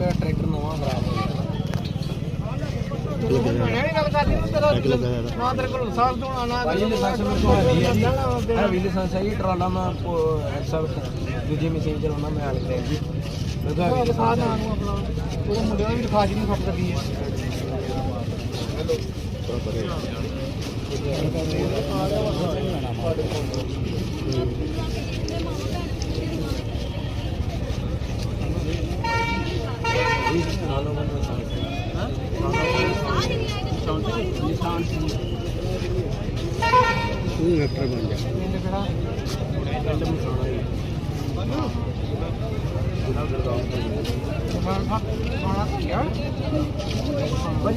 ਮੇਰਾ ਟਰੈਕਟਰ ਨਵਾਂ ਖਰਾਬ ਹੋ ਗਿਆ। ਮੈਂ ਨਹੀਂ ਗੱਲ ਕਰਦੀ ਤੇਰਾ ਲੱਗਾ ਨਾ ਤੇਰੇ ਕੋਲ ਸਾਲ ਤੋਂ ਆਣਾ ਭਾਈ ਲਾਇਸੈਂਸ ਮੇਰੇ ਕੋਲ ਹੈ ਨਹੀਂ ਹੈ ਹੈ ਵੀ ਲਾਇਸੈਂਸ ਹੈ ਜੀ ਟਰਾਲਾ ਮੈਂ ਐਕਸਾ ਦੂਜੀ ਮਸ਼ੀਨ ਚਲਾਉਣਾ ਮੈਂ ਹਾਲ ਤੇ ਜੀ। ਤਾਂ ਉਹ ਦਿਖਾ ਨਾ ਨੂੰ ਆਪਣਾ। ਉਹ ਮੁੰਡੇ ਦਾ ਵੀ ਦਿਖਾ ਜੀ ਨਹੀਂ ਖੱਪ ਕਰਦੀ ਹੈ। ਨਾਲੋਂ ਮੈਨੂੰ ਲਾਇਸੈਂਸ ਜੀ।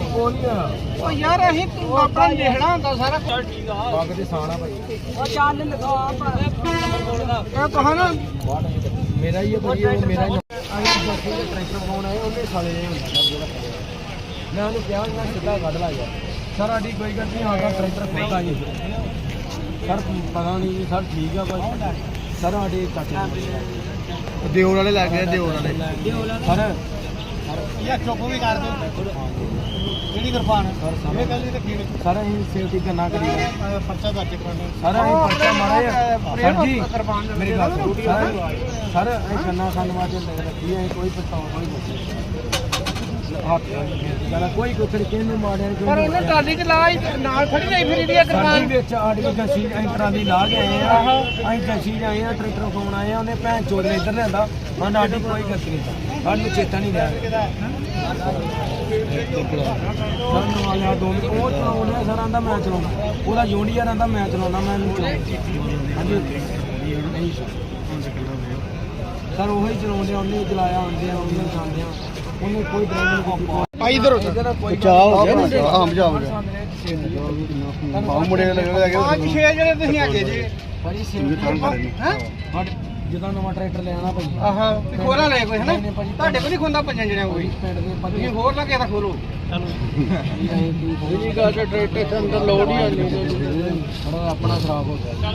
ਕੋਲ ਉਹ ਯਾਰ ਅਸੀਂ ਤੂੰ ਆਪਣਾ ਲਿਖਣਾ ਹੁੰਦਾ ਸਾਰਾ। ਬਾਗ ਦੇ ਸਾਣਾ ਭਾਈ। ਇਹ ਕਹਾ ਨਾ ਮੇਰਾ ਹੀ ਹੈ ਭਾਈ ਉਹ ਮੇਰਾ ਹੀ ਆਈ ਜੱਫੀ ਦੇ ਟਰੈਕਟਰ ਫੋਨ ਆਏ ਉਹਨੇ ਸਾਲੇ ਨੇ ਹੁੰਦਾ ਸਰ ਜਿਹੜਾ ਮੈਂ ਉਹਨੂੰ ਕਿਹਾ ਮੈਂ ਸਿੱਧਾ ਕੱਢ ਲਾ ਯਾਰ। ਸਰ ਸਾਡੀ ਕੋਈ ਗੱਲ ਨਹੀਂ ਆਗਾ ਟਰੈਕਟਰ ਖੋਲਦਾ ਜੀ ਸਰ ਪਤਾ ਨਹੀਂ ਜੀ ਸਰ ਠੀਕ ਆ ਭਾਈ ਸਰ ਸਾਡੇ ਚਾਚੇ ਦਿਓਰ ਵਾਲੇ ਲੱਗ ਗਏ ਦਿਓਰ ਵਾਲੇ। ਸਰ ਯਾ ਚੁੱਪ ਵੀ ਕਰ ਦੋ। ਕਿਹੜੀ ਕਿਰਪਾਨ? ਇਹ ਗੱਲ ਨਹੀਂ ਰੱਖੀ ਸਰ ਅਸੀਂ ਸੇਫਟੀ ਕਰਨਾ ਕਰੀ ਪਰਚਾ ਦਰਜ ਕਰਾਉਣਾ ਸਰ ਅਸੀਂ ਪਰਚਾ ਮਾਰੇ। ਸਰ ਜੀ ਮੇਰੀ ਗੱਲ ਸੁਣੋ। ਸਰ ਸਰ ਅਸੀਂ ਕੰਨਾ ਵਾਸਤੇ ਲੈ ਰੱਖੀ ਹੈ ਕੋਈ ਪਛਤਾਵਾ ਨਹੀਂ। ਕੋਈ ਕੁਛ ਨਹੀਂ ਕਿਹਨੂੰ ਮਾਰਿਆ ਨਹੀਂ ਪਰ ਉਹਨੇ ਟਰਾਲੀ 'ਚ ਲਾ ਹੀ ਨਾਲ ਖੜੀ ਰਹੀ ਫਿਰ ਸਾਡੀ ਕਿਰਪਾਨ ਵਿੱਚ ਆਡੀ ਜੱਸੀ ਅਸੀਂ ਟਰਾਲੀ ਲਾ ਕੇ ਆਏ ਆ। ਅਸੀਂ ਜੱਸੀ ਆਏ ਆ ਟਰੈਕਟਰ ਫੋਨ ਆਏ ਆ ਉਹਨੇ ਭੈਣ ਚੋਦ ਨੇ ਇੱਧਰ ਲਿਆਂਦਾ। ਹਾਂ ਸਾਡੀ ਕੋਈ ਗਲਤੀ ਨਹੀਂ ਸਾਨੂੰ ਚੇਤਾ ਨਹੀਂ ਰਿਹਾ। ਸਾਨੂੰ ਦੋ ਉਹ ਚਲਾਉਂਦਾ ਸਰ ਆਂਦਾ ਮੈਂ ਚਲਾਉਣਾ ਉਹਦਾ ਜੂਨੀਅਰ ਆਂਦਾ ਮੈਂ ਚਲਾਉਣਾ ਮੈਂ ਨਹੀਂ ਚਲਾਉਣਾ ਹਾਂਜੀ। ਨਹੀਂ ਸਰ ਉਹੀ ਚਲਾਉਂਦੇ ਉਹਨੇ ਚਲਾਇਆ ਆਉਂਦੇ ਆ ਉਹਨੇ ਜਾਂਦੇ ਆ। ਉਹਨੇ ਕੋਈ ਡਰਾਈਵਰ ਕੋਈ ਭਾਈ ਇਧਰ ਕੋਈ ਬਚਾਅ ਹੋ ਗਿਆ ਨਾ? ਹਾਂ, ਬਚਾਅ ਹੋ ਗਿਆ। ਗਿਆ ਆਹ ਮੁੰਡੇ ਨੇ ਲੱਗੇ ਲੱਗੇ ਪੰਜ ਛੇ ਜਿਹੜੇ ਤੁਸੀਂ ਹੈਗੇ ਜੀ। ਭਾਜੀ ਇਹ ਕੰਮ ਸੇਫਟੀ ਕਰੇ ਹੈ? ਸਾਡੇ ਜਦੋਂ ਨਵਾਂ ਟਰੈਕਟਰ ਲੈਣਾ ਭਾਈ ਆਹਾ ਤੇ ਖੋਲਾ ਲੈ ਕੋਈ ਹੈ ਨਾ ਨਹੀਂ, ਨਹੀਂ ਭਾਜੀ। ਤੁਹਾਡੇ ਕੋਲ ਨਹੀਂ ਖੁੰਦਾ ਪੰਜਾਂ ਜਣਿਆਂ ਕੋਈ? ਪਿੰਡ ਦੇ ਬੰਦੇ ਤੁਸੀਂ ਹੋਰ ਨਾ ਕਿਸੇ ਦਾ ਖੋਲੋ। ਇਹ ਗੱਲ ਟਰੈਕਟਰ ਅੰਦਰ ਲੋਡ ਹੀ ਆ ਆਪਣਾ ਖਰਾਬ ਹੋ ਗਿਆ।